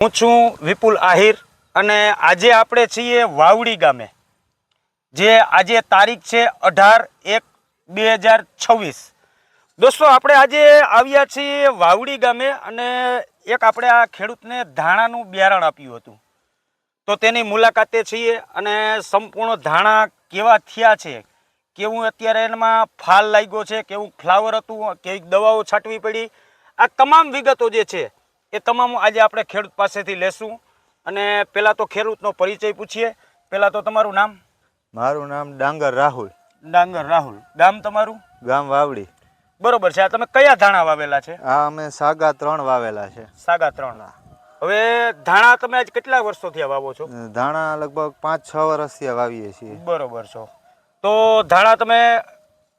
હું છું વિપુલ આહિર અને આજે આપણે છીએ વાવડી ગામે, જે આજે તારીખ છે અઢાર એક બે હજાર છવ્વીસ. દોસ્તો, આપણે આજે આવ્યા છીએ વાવડી ગામે અને એક આપણે આ ખેડૂતને ધાણાનું બિયારણ આપ્યું હતું. તો તેની મુલાકાતે છીએ અને સંપૂર્ણ ધાણા કેવા થયા છે, કેવું અત્યારે એમાં ફાલ લાગ્યો છે, કેવું ફ્લાવર હતું કેવી દવાઓ છાંટવી પડી, આ તમામ વિગતો જે છે એ તમામ આજે આપણે ખેડૂત પાસેથી લેશું. અને પહેલાં તો ખેડૂતનો પરિચય પૂછીએ. પહેલાં તો તમારું નામ? મારું નામ ડાંગર રાહુલ. ડાંગર રાહુલ. ગામ તમારું? ગામ વાવડી. બરોબર છે. આ તમે કયા ધાણા વાવેલા છે? આ અમે સાગા ત્રણ વાવેલા છે. સાગા ત્રણ. હવે ધાણા તમે આજ કેટલા વર્ષોથી વાવો છો? ધાણા લગભગ પાંચ છ વર્ષથી વાવીએ છીએ. બરોબર છો. તો ધાણા તમે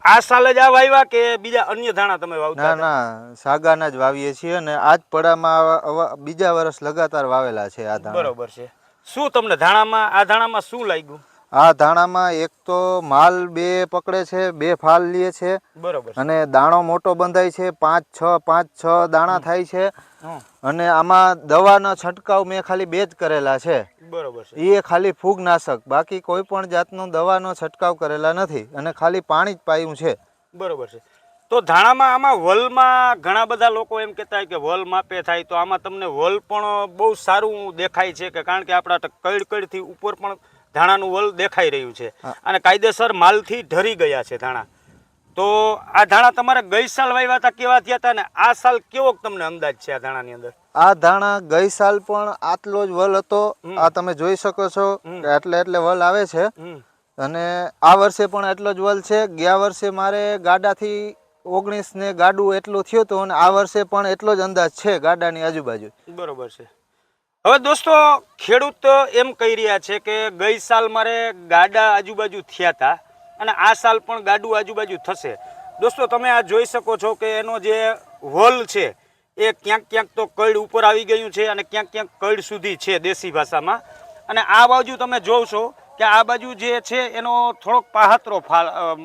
આ સાલ જ આ વાવ્યા કે બીજા અન્ય ધાણા તમે વાવતા ના? ના સાગાના જ વાવીએ છીએ અને આ જ પડામાં બીજા વર્ષ લગાતાર વાવેલા છે આ ધાણા. બરોબર છે. શું તમને ધાણામાં આ ધાણામાં શું લાગ્યું? આ ધાણામાં એક તો માલ બે પકડે છે બે ફાલ લે છે બરોબર. અને દાણો મોટો બંધાય છે પાંચ છ પાંચ છ દાણા થાય છે અને આમાં દવાનો છંટકાવ મેં ખાલી બે જ કરેલા છે. બરોબર છે. એ ખાલી ફૂગનાશક બાકી કોઈ પણ જાતનો દવાનો છંટકાવ કરેલા નથી અને ખાલી પાણી જ પાયું છે. બરોબર છે. તો ધાણામાં આમાં વલમાં ઘણા બધા લોકો એમ કહેતા હોય કે વલ માપે થાય તો આમાં તમને વલ પણ બહુ સારું દેખાય છે કે કારણ કે આપણા કઈડ કઈડથી ઉપર પણ ધાણાનું વલ દેખાઈ રહ્યું છે. અને કાયદેસર માલથી ઢરી ગયા છે ધાણા. તો આ ધાણા તમારે ગઈ સાલ વાવ્યા હતા કેવા થયા હતા ને આ સાલ કેવો તમને અંદાજ છે આ ધાણાની અંદર? આ ધાણા ગઈ સાલ પણ આટલો જ વલ હતો. આ તમે જોઈ શકો છો એટલે એટલે વલ આવે છે. અને આ વર્ષે પણ એટલો જ વલ છે. ગયા વર્ષે મારે ગાડાથી ઓગણીસ ને ગાડું એટલું થયું હતું અને આ વર્ષે પણ એટલો જ અંદાજ છે ગાડાની આજુબાજુ. બરોબર છે. હવે દોસ્તો, ખેડૂત એમ કહી રહ્યા છે કે ગઈ સાલ મારે ગાડા આજુબાજુ થયા હતા અને આ સાલ પણ ગાડું આજુબાજુ થશે. દોસ્તો, તમે આ જોઈ શકો છો કે એનો જે વલ છે, એ ક્યાંક ક્યાંક તો કઈડ ઉપર આવી ગયું છે અને ક્યાંક ક્યાંક કઈડ સુધી છે દેશી ભાષામાં. અને આ બાજુ તમે જોશો કે આ બાજુ જે છે, એનો થોડોક પાહતરો ફા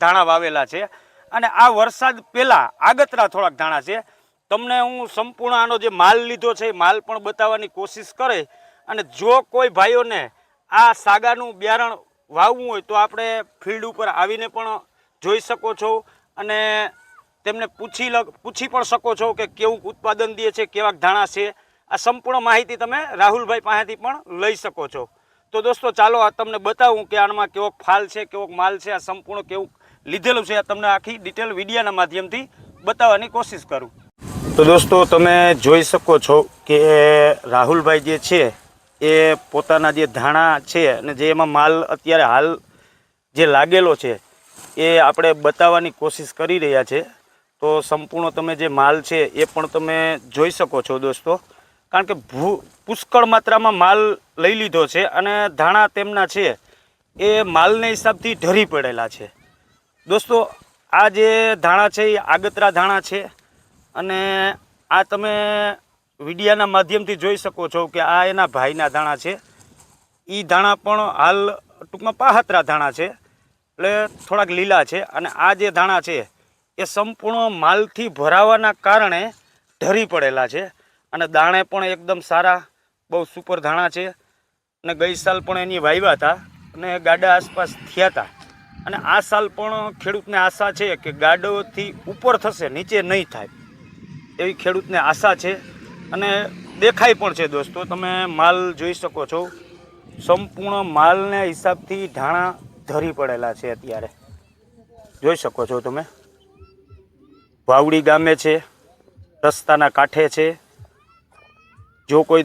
ધાણા વાવેલા છે. અને આ વરસાદ પહેલાં આગતરા થોડાક ધાણા છે. તમને હું સંપૂર્ણ આનો જે માલ લીધો છે એ માલ પણ બતાવવાની કોશિશ કરે અને જો કોઈ ભાઈઓને આ સાગાનું બિયારણ વાવવું હોય તો આપણે ફિલ્ડ ઉપર આવીને પણ જોઈ શકો છો અને તેમને પૂછી પૂછી પણ શકો છો કે કેવું ઉત્પાદન દે છે કેવા ધાણા છે. આ સંપૂર્ણ માહિતી તમે રાહુલભાઈ પાસેથી પણ લઈ શકો છો. તો દોસ્તો, ચાલો આ તમને બતાવું કે આમાં કેવો ફાલ છે કેવો માલ છે, આ સંપૂર્ણ કેવું લીધેલું છે, આ તમને આખી ડિટેલ વિડીયાના માધ્યમથી બતાવવાની કોશિશ કરું. તો દોસ્તો, તમે જોઈ શકો છો કે રાહુલભાઈ જે છે, એ પોતાના જે ધાણા છે અને જે એમાં માલ અત્યારે હાલ જે લાગેલો છે, એ આપણે બતાવવાની કોશિશ કરી રહ્યા છે. તો સંપૂર્ણ તમે જે માલ છે, એ પણ તમે જોઈ શકો છો દોસ્તો. કારણ કે ભૂ, પુષ્કળ માત્રામાં માલ લઈ લીધો છે અને ધાણા તેમના છે, એ માલને હિસાબથી ઢરી પડેલા છે. દોસ્તો, આ જે ધાણા છે, એ આગતરા ધાણા છે. અને આ તમે વિડિયાના માધ્યમથી જોઈ શકો છો કે આ એના ભાઈના ધાણા છે. એ ધાણા પણ હાલ ટૂંકમાં પાહતરા ધાણા છે. એટલે થોડાક લીલા છે અને આ જે ધાણા છે, એ સંપૂર્ણ માલથી ભરાવાના કારણે ઢરી પડેલા છે. અને દાણે પણ એકદમ સારા, બહુ સુપર ધાણા છે. અને ગઈ સાલ પણ એની વાવ્યા હતા અને ગાડા આસપાસ થયા હતા. અને આ સાલ પણ ખેડૂતને આશા છે કે ગાડોથી ઉપર થશે, નીચે નહીં થાય. એવી ખેડૂતને આશા છે અને દેખાય પણ છે દોસ્તો, તમે માલ જોઈ શકો છો. સંપૂર્ણ માલને હિસાબથી ધાણા ધરી પડેલા છે અત્યારે. જોઈ શકો છો તમે. વાવડી ગામે છે, રસ્તાના કાંઠે છે. જો કોઈ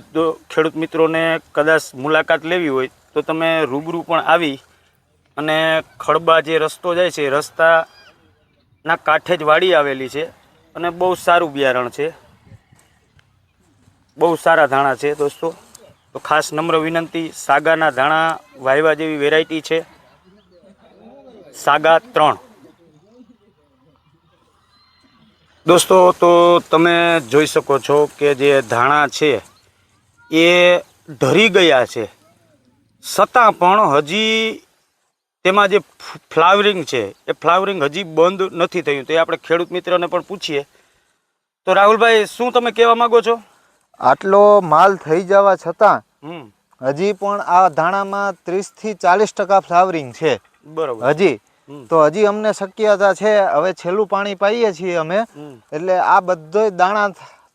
ખેડૂત મિત્રોને કદાચ મુલાકાત લેવી હોય, તો તમે રૂબરૂ પણ આવી અને ખડબા જે રસ્તો જાય છે, રસ્તાના કાંઠે જ વાડી આવેલી છે. અને બહુ સારું બિયારણ છે. બહુ સારા ધાણા છે દોસ્તો. તો ખાસ નમ્ર વિનંતી, સાગાના ધાણા વાયવા જેવી વેરાયટી છે. સાગા ત્રણ. દોસ્તો, તો તમે જોઈ શકો છો કે જે ધાણા છે, એ ઢરી ગયા છે. છતાં પણ હજી તેમાં જે ફ્લાવરિંગ છે એ ફ્લાવરિંગ હજી બંધ નથી થયું. તો એ આપણે ખેડૂત મિત્રને પણ પૂછીએ. તો રાહુલભાઈ શું તમે કહેવા માગો છો? આટલો માલ થઈ જવા છતાં હજી પણ આ ધાણામાં ત્રીસથી ચાલીસ ટકા ફ્લાવરિંગ છે. બરોબર. હજી. તો હજી અમને શક્યતા છે હવે છેલ્લું પાણી પાઈએ છીએ અમે. એટલે આ બધો દાણા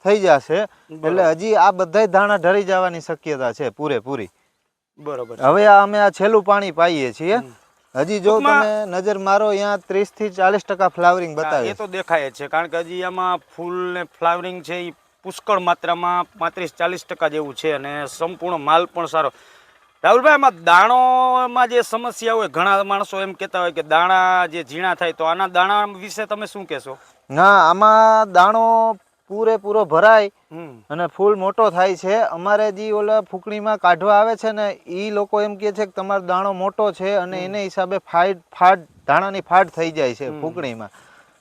થઈ જશે. એટલે હજી આ બધાય દાણા ઢળી જવાની શક્યતા છે પૂરેપૂરી. બરોબર હવે અમે આ છેલ્લું પાણી પાઈએ છીએ. હજી જો તમે નજર મારો અહીંયા ત્રીસથી ચાલીસ ટકા ફ્લાવરિંગ બતાવે એ તો દેખાય છે કારણ કે હજી આમાં ફૂલ ને ફ્લાવરિંગ છે એ પુષ્કળ માત્રામાં પાંત્રીસ ચાલીસ ટકા જેવું છે અને સંપૂર્ણ માલ પણ સારો. રાહુલભાઈ આમાં દાણોમાં જે સમસ્યા હોય ઘણા માણસો એમ કહેતા હોય કે દાણા જે ઝીણા થાય તો આના દાણા વિશે તમે શું કહેશો? ના આમાં દાણો પૂરેપૂરો ભરાય અને ફૂલ મોટો થાય છે. અમારે જે ઓલા ફૂકણીમાં કાઢવા આવે છે ને એ લોકો એમ કહે છે કે તમારો દાણો મોટો છે અને એને હિસાબે ફાડ ફાડ દાણાની ફાડ થઈ જાય છે ફૂકણીમાં.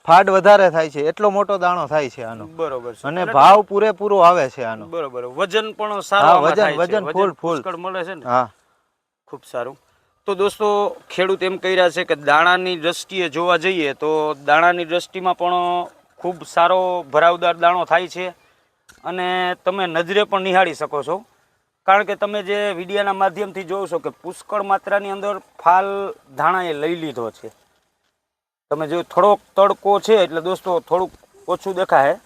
ફાડ વધારે થાય છે એટલો મોટો દાણો થાય છે આનો. બરોબર છે. અને ભાવ પૂરેપૂરો આવે છે આનો. બરોબર વજન પણ સારો હા, વજન- વજન ફૂલ- ફૂલ. મળે છે ને? હા. ખૂબ સારું. તો દોસ્તો ખેડૂત એમ કહી રહ્યા છે કે દાણાની દ્રષ્ટિએ જોવા જઈએ તો દાણાની દ્રષ્ટિમાં પણ ખૂબ સારો ભરાવદાર દાણો થાય છે અને તમે નજરે પણ નિહાળી શકો છો. કારણ કે તમે જે વિડીયાના માધ્યમથી જોવો છો કે પુષ્કળ માત્રાની અંદર ફાલ ધાણાએ લઈ લીધો છે. તમે જો થોડોક તડકો છે એટલે દોસ્તો થોડુંક ઓછું દેખાય.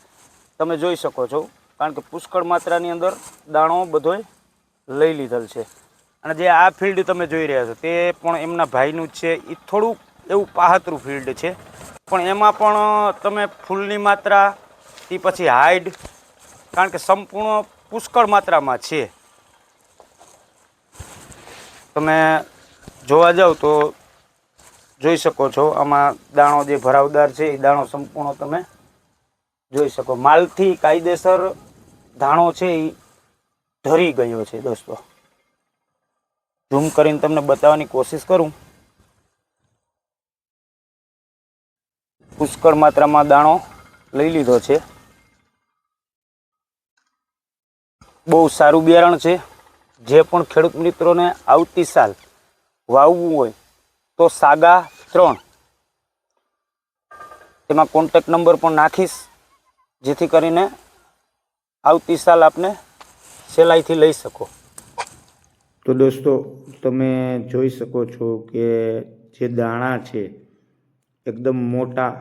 તમે જોઈ શકો છો. કારણ કે પુષ્કળ માત્રાની અંદર દાણો બધોય લઈ લીધેલ છે. અને જે આ ફિલ્ડ તમે જોઈ રહ્યા છો તે પણ એમના ભાઈનું જ છે. એ થોડુંક એવું પાહતરું ફિલ્ડ છે. પણ એમાં પણ તમે ફૂલની માત્રા તે પછી હાઈડ, કારણ કે સંપૂર્ણ પુષ્કળ માત્રામાં છે. તમે જોવા જાવ તો જોઈ શકો છો, આમાં દાણો જે ભરાવદાર છે એ દાણો સંપૂર્ણ તમે જોઈ શકો. માલથી કાયદેસર દાણો છે એ ધરી ગયો છે, દોસ્તો. ઝૂમ કરીને તમને બતાવવાની કોશિશ કરું. પુષ્કળ માત્રામાં દાણો લઈ લીધો છે. બહુ સારું બિયારણ છે. જે પણ ખેડૂત મિત્રોને આવતી સાલ વાવવું હોય તો સાગા ત્રણ. તેમાં કોન્ટેક્ટ નંબર પણ નાખીશ, જેથી કરીને આવતી સાલ આપને સહેલાઈથી લઈ શકો. તો દોસ્તો, તમે જોઈ શકો છો કે જે દાણા છે એકદમ મોટા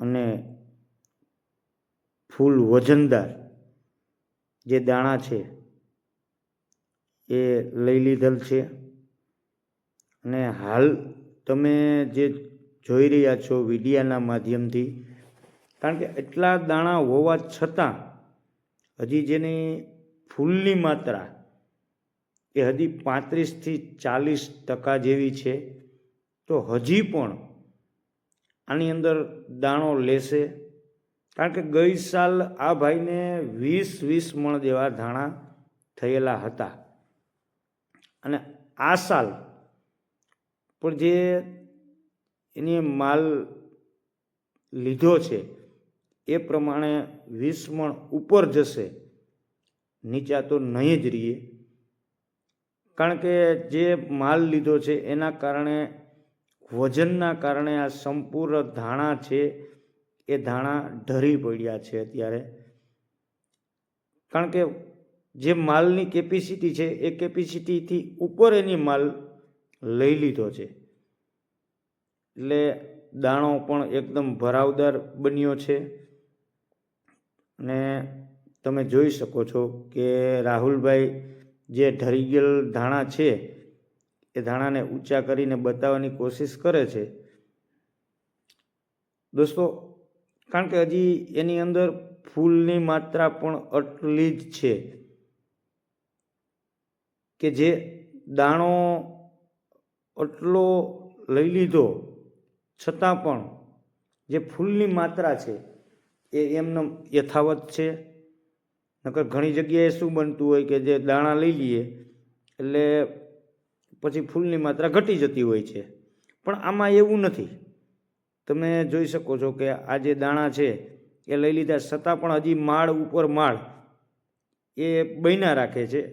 અને ફૂલ વજનદાર જે દાણા છે એ લઈ લીધેલ છે. અને હાલ તમે જે જોઈ રહ્યા છો વિડિયાના માધ્યમથી, કારણ કે એટલા દાણા હોવા છતાં હજી જેની ફૂલની માત્રા એ હજી પાંત્રીસથી ચાલીસ ટકા જેવી છે. તો હજી પણ આની અંદર દાણો લેશે. કારણ કે ગઈ સાલ આ ભાઈને વીસ વીસ મણ જેવા ધાણા થયેલા હતા. અને આ સાલ પણ જે એની માલ લીધો છે, એ પ્રમાણે વીસ મણ ઉપર જશે. નીચા તો નહીં જ રહીએ. કારણ કે જે માલ લીધો છે, એના કારણે વજનના કારણે આ સંપૂર્ણ ધાણા છે, એ ધાણા ઢરી પડ્યા છે અત્યારે. કારણ કે જે માલની કેપેસિટી છે, એ કેપેસિટીથી ઉપર એની માલ લઈ લીધો છે. એટલે દાણો પણ એકદમ ભરાવદાર બન્યો છે. અને તમે જોઈ શકો છો કે રાહુલભાઈ જે ઢરી ગયેલ ધાણા છે એ ધાણાને ઊંચા કરીને બતાવવાની કોશિશ કરે છે. દોસ્તો, કારણ કે હજી એની અંદર ફૂલની માત્રા પણ આટલી જ છે કે જે દાણો આટલો લઈ લીધો, છતાં પણ જે ફૂલની માત્રા છે એ એમને યથાવત છે. નકર ઘણી જગ્યાએ શું બનતું હોય કે જે દાણા લઈ લઈએ, એટલે પછી ફૂલની માત્રા ઘટી જતી હોય છે. પણ આમાં એવું નથી. તમે જોઈ શકો છો કે આ જે દાણા છે, એ લઈ લીધા છતાં પણ હજી માળ ઉપર માળ એ બન્યા રાખે છે.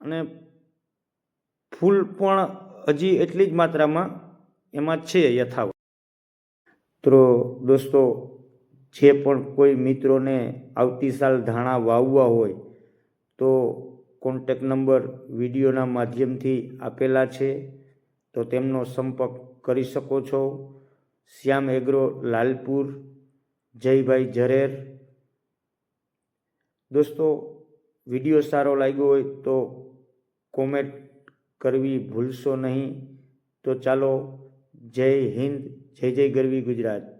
અને ફૂલ પણ હજી એટલી જ માત્રામાં એમાં છે યથાવત. તો દોસ્તો, જે પણ કોઈ મિત્રોને આવતી સાલ ધાણા વાવવા હોય, તો કોન્ટેક નંબર વિડીયોના માધ્યમથી આપેલા છે, તો તેમનો સંપર્ક કરી શકો છો. શ્યામ એગ્રો, લાલપુર. જયભાઈ ઝરેર. દોસ્તો, વીડિયો સારો લાગ્યો હોય તો કોમેન્ટ કરવી ભૂલશો નહીં. તો ચાલો, જય હિન્દ, જય જય ગરવી ગુજરાત.